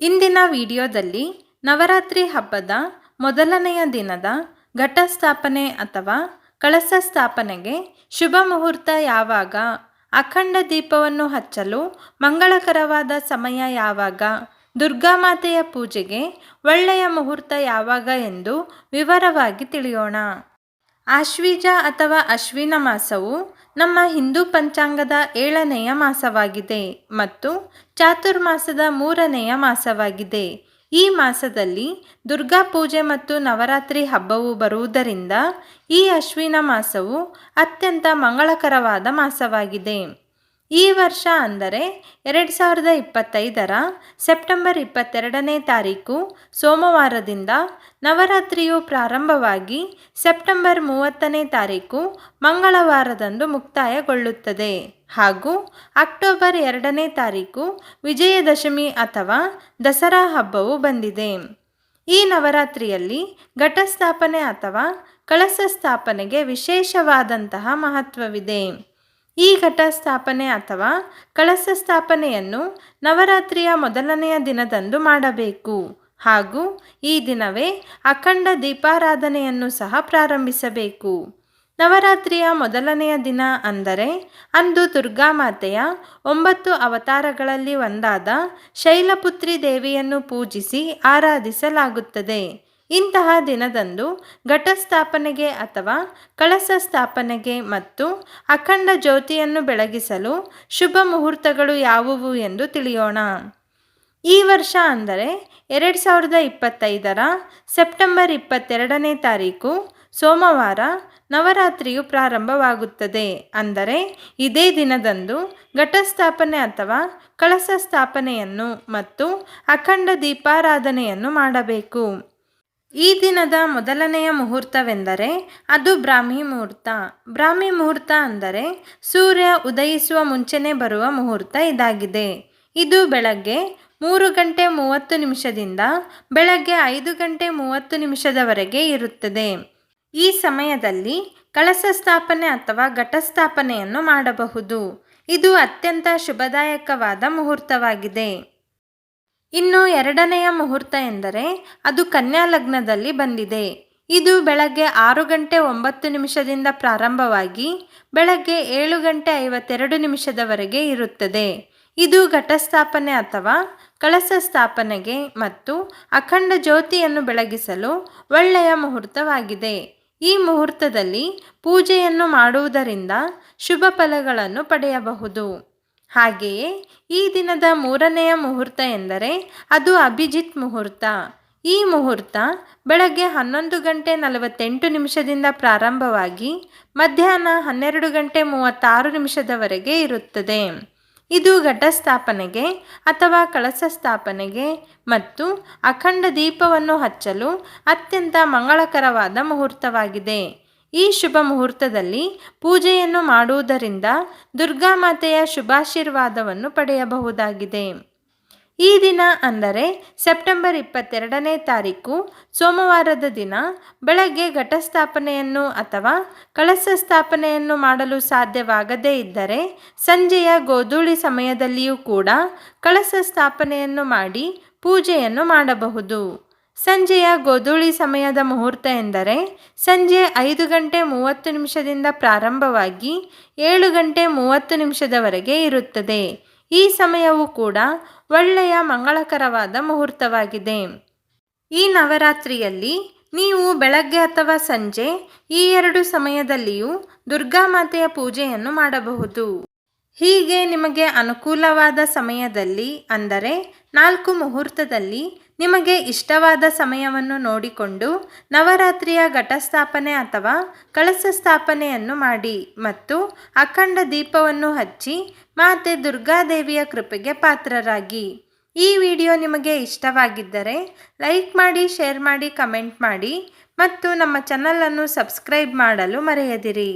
ಇಂದಿನ ವಿಡಿಯೋದಲ್ಲಿ ನವರಾತ್ರಿ ಹಬ್ಬದ ಮೊದಲನೆಯ ದಿನದ ಘಟಸ್ಥಾಪನೆ ಅಥವಾ ಕಳಸ ಸ್ಥಾಪನೆಗೆ ಶುಭ ಮುಹೂರ್ತ ಯಾವಾಗ, ಅಖಂಡ ದೀಪವನ್ನು ಹಚ್ಚಲು ಮಂಗಳಕರವಾದ ಸಮಯ ಯಾವಾಗ ದುರ್ಗಾಮಾತೆಯ ಪೂಜೆಗೆ ಒಳ್ಳೆಯ ಮುಹೂರ್ತ ಯಾವಾಗ ಎಂದು ವಿವರವಾಗಿ ತಿಳಿಯೋಣ. ಆಶ್ವೀಜ ಅಥವಾ ಅಶ್ವಿನ ಮಾಸವು ನಮ್ಮ ಹಿಂದೂ ಪಂಚಾಂಗದ ಏಳನೆಯ ಮಾಸವಾಗಿದೆ ಮತ್ತು ಚಾತುರ್ಮಾಸದ ಮೂರನೆಯ ಮಾಸವಾಗಿದೆ. ಈ ಮಾಸದಲ್ಲಿ ದುರ್ಗಾ ಪೂಜೆ ಮತ್ತು ನವರಾತ್ರಿ ಹಬ್ಬವು ಬರುವುದರಿಂದ ಈ ಅಶ್ವಿನ ಮಾಸವು ಅತ್ಯಂತ ಮಂಗಳಕರವಾದ ಮಾಸವಾಗಿದೆ. ಈ ವರ್ಷ ಅಂದರೆ ಎರಡು ಸಾವಿರದ ಇಪ್ಪತ್ತೈದರ ಸೆಪ್ಟೆಂಬರ್ ಇಪ್ಪತ್ತೆರಡನೇ ತಾರೀಕು ಸೋಮವಾರದಿಂದ ನವರಾತ್ರಿಯು ಪ್ರಾರಂಭವಾಗಿ ಸೆಪ್ಟೆಂಬರ್ ಮೂವತ್ತನೇ ತಾರೀಕು ಮಂಗಳವಾರದಂದು ಮುಕ್ತಾಯಗೊಳ್ಳುತ್ತದೆ. ಹಾಗೂ ಅಕ್ಟೋಬರ್ ಎರಡನೇ ತಾರೀಕು ವಿಜಯದಶಮಿ ಅಥವಾ ದಸರಾ ಹಬ್ಬವು ಬಂದಿದೆ. ಈ ನವರಾತ್ರಿಯಲ್ಲಿ ಘಟಸ್ಥಾಪನೆ ಅಥವಾ ಕಳಸ ಸ್ಥಾಪನೆಗೆ ವಿಶೇಷವಾದಂತಹ ಮಹತ್ವವಿದೆ. ಈ ಘಟ ಸ್ಥಾಪನೆ ಅಥವಾ ಕಳಸ ಸ್ಥಾಪನೆಯನ್ನು ನವರಾತ್ರಿಯ ಮೊದಲನೆಯ ದಿನದಂದು ಮಾಡಬೇಕು. ಹಾಗೂ ಈ ದಿನವೇ ಅಖಂಡ ದೀಪಾರಾಧನೆಯನ್ನು ಸಹ ಪ್ರಾರಂಭಿಸಬೇಕು. ನವರಾತ್ರಿಯ ಮೊದಲನೆಯ ದಿನ ಅಂದರೆ ಅಂದು ದುರ್ಗಾಮಾತೆಯ ಒಂಬತ್ತು ಅವತಾರಗಳಲ್ಲಿ ಒಂದಾದ ಶೈಲಪುತ್ರಿ ದೇವಿಯನ್ನು ಪೂಜಿಸಿ ಆರಾಧಿಸಲಾಗುತ್ತದೆ. ಇಂತಹ ದಿನದಂದು ಘಟಸ್ಥಾಪನೆಗೆ ಅಥವಾ ಕಳಸ ಸ್ಥಾಪನೆಗೆ ಮತ್ತು ಅಖಂಡ ಜ್ಯೋತಿಯನ್ನು ಬೆಳಗಿಸಲು ಶುಭ ಮುಹೂರ್ತಗಳು ಯಾವುವು ಎಂದು ತಿಳಿಯೋಣ. ಈ ವರ್ಷ ಅಂದರೆ ಎರಡು ಸಾವಿರದ ಇಪ್ಪತ್ತೈದರ ಸೆಪ್ಟೆಂಬರ್ ಇಪ್ಪತ್ತೆರಡನೇ ತಾರೀಕು ಸೋಮವಾರ ನವರಾತ್ರಿಯು ಪ್ರಾರಂಭವಾಗುತ್ತದೆ. ಅಂದರೆ ಇದೇ ದಿನದಂದು ಘಟಸ್ಥಾಪನೆ ಅಥವಾ ಕಳಸ ಸ್ಥಾಪನೆಯನ್ನು ಮತ್ತು ಅಖಂಡ ದೀಪಾರಾಧನೆಯನ್ನು ಮಾಡಬೇಕು. ಈ ದಿನದ ಮೊದಲನೆಯ ಮುಹೂರ್ತವೆಂದರೆ ಅದು ಬ್ರಾಹ್ಮಿ ಮುಹೂರ್ತ. ಬ್ರಾಹ್ಮಿ ಮುಹೂರ್ತ ಅಂದರೆ ಸೂರ್ಯ ಉದಯಿಸುವ ಮುಂಚೆನೇ ಬರುವ ಮುಹೂರ್ತ ಇದಾಗಿದೆ. ಇದು ಬೆಳಗ್ಗೆ ಮೂರು ಗಂಟೆ ಮೂವತ್ತು ನಿಮಿಷದಿಂದ ಬೆಳಗ್ಗೆ ಐದು ಗಂಟೆ ಮೂವತ್ತು ನಿಮಿಷದವರೆಗೆ ಇರುತ್ತದೆ. ಈ ಸಮಯದಲ್ಲಿ ಕಳಸ ಸ್ಥಾಪನೆ ಅಥವಾ ಘಟಸ್ಥಾಪನೆಯನ್ನು ಮಾಡಬಹುದು. ಇದು ಅತ್ಯಂತ ಶುಭದಾಯಕವಾದ ಮುಹೂರ್ತವಾಗಿದೆ. ಇನ್ನು ಎರಡನೆಯ ಮುಹೂರ್ತ ಎಂದರೆ ಅದು ಕನ್ಯಾ ಲಗ್ನದಲ್ಲಿ ಬಂದಿದೆ. ಇದು ಬೆಳಗ್ಗೆ ಆರು ಗಂಟೆ ಒಂಬತ್ತು ನಿಮಿಷದಿಂದ ಪ್ರಾರಂಭವಾಗಿ ಬೆಳಗ್ಗೆ ಏಳು ಗಂಟೆ ಐವತ್ತೆರಡು ನಿಮಿಷದವರೆಗೆ ಇರುತ್ತದೆ. ಇದು ಘಟಸ್ಥಾಪನೆ ಅಥವಾ ಕಳಸ ಸ್ಥಾಪನೆಗೆ ಮತ್ತು ಅಖಂಡ ಜ್ಯೋತಿಯನ್ನು ಬೆಳಗಿಸಲು ಒಳ್ಳೆಯ ಮುಹೂರ್ತವಾಗಿದೆ. ಈ ಮುಹೂರ್ತದಲ್ಲಿ ಪೂಜೆಯನ್ನು ಮಾಡುವುದರಿಂದ ಶುಭ ಫಲಗಳನ್ನು ಪಡೆಯಬಹುದು. ಹಾಗೆಯೇ ಈ ದಿನದ ಮೂರನೆಯ ಮುಹೂರ್ತ ಎಂದರೆ ಅದು ಅಭಿಜಿತ್ ಮುಹೂರ್ತ. ಈ ಮುಹೂರ್ತ ಬೆಳಗ್ಗೆ ಹನ್ನೊಂದು ಗಂಟೆ ನಲವತ್ತೆಂಟು ನಿಮಿಷದಿಂದ ಪ್ರಾರಂಭವಾಗಿ ಮಧ್ಯಾಹ್ನ ಹನ್ನೆರಡು ಗಂಟೆ ಮೂವತ್ತಾರು ನಿಮಿಷದವರೆಗೆ ಇರುತ್ತದೆ. ಇದು ಘಟಸ್ಥಾಪನೆಗೆ ಅಥವಾ ಕಳಸ ಸ್ಥಾಪನೆಗೆ ಮತ್ತು ಅಖಂಡ ದೀಪವನ್ನು ಹಚ್ಚಲು ಅತ್ಯಂತ ಮಂಗಳಕರವಾದ ಮುಹೂರ್ತವಾಗಿದೆ. ಈ ಶುಭ ಮುಹೂರ್ತದಲ್ಲಿ ಪೂಜೆಯನ್ನು ಮಾಡುವುದರಿಂದ ದುರ್ಗಾ ಮಾತೆಯ ಶುಭಾಶೀರ್ವಾದವನ್ನು ಪಡೆಯಬಹುದಾಗಿದೆ. ಈ ದಿನ ಅಂದರೆ ಸೆಪ್ಟೆಂಬರ್ ಇಪ್ಪತ್ತೆರಡನೇ ತಾರೀಕು, ಸೋಮವಾರದ ದಿನ ಬೆಳಗ್ಗೆ ಘಟಸ್ಥಾಪನೆಯನ್ನು ಅಥವಾ ಕಳಸ ಸ್ಥಾಪನೆಯನ್ನು ಮಾಡಲು ಸಾಧ್ಯವಾಗದೇ ಇದ್ದರೆ ಸಂಜೆಯ ಗೋಧೂಳಿ ಸಮಯದಲ್ಲಿಯೂ ಕೂಡ ಕಳಸ ಸ್ಥಾಪನೆಯನ್ನು ಮಾಡಿ ಪೂಜೆಯನ್ನು ಮಾಡಬಹುದು. ಸಂಜೆಯ ಗೋಧೂಳಿ ಸಮಯದ ಮುಹೂರ್ತ ಎಂದರೆ ಸಂಜೆ ಐದು ಗಂಟೆ ಮೂವತ್ತು ನಿಮಿಷದಿಂದ ಪ್ರಾರಂಭವಾಗಿ ಏಳು ಗಂಟೆ ಮೂವತ್ತು ನಿಮಿಷದವರೆಗೆ ಇರುತ್ತದೆ. ಈ ಸಮಯವು ಕೂಡ ಒಳ್ಳೆಯ ಮಂಗಳಕರವಾದ ಮುಹೂರ್ತವಾಗಿದೆ. ಈ ನವರಾತ್ರಿಯಲ್ಲಿ ನೀವು ಬೆಳಗ್ಗೆ ಅಥವಾ ಸಂಜೆ ಈ ಎರಡು ಸಮಯದಲ್ಲಿಯೂ ದುರ್ಗಾಮಾತೆಯ ಪೂಜೆಯನ್ನು ಮಾಡಬಹುದು. ಹೀಗೆ ನಿಮಗೆ ಅನುಕೂಲವಾದ ಸಮಯದಲ್ಲಿ, ಅಂದರೆ ನಾಲ್ಕು ಮುಹೂರ್ತದಲ್ಲಿ, ನಿಮಗೆ ಇಷ್ಟವಾದ ಸಮಯವನ್ನು ನೋಡಿಕೊಂಡು ನವರಾತ್ರಿಯ ಘಟಸ್ಥಾಪನೆ ಅಥವಾ ಕಳಸ ಸ್ಥಾಪನೆಯನ್ನು ಮಾಡಿ ಮತ್ತು ಅಖಂಡ ದೀಪವನ್ನು ಹಚ್ಚಿ ಮಾತೆ ದುರ್ಗಾದೇವಿಯ ಕೃಪೆಗೆ ಪಾತ್ರರಾಗಿ. ಈ ವಿಡಿಯೋ ನಿಮಗೆ ಇಷ್ಟವಾಗಿದ್ದರೆ ಲೈಕ್ ಮಾಡಿ, ಶೇರ್ ಮಾಡಿ, ಕಮೆಂಟ್ ಮಾಡಿ ಮತ್ತು ನಮ್ಮ ಚಾನಲನ್ನು ಸಬ್ಸ್ಕ್ರೈಬ್ ಮಾಡಲು ಮರೆಯದಿರಿ.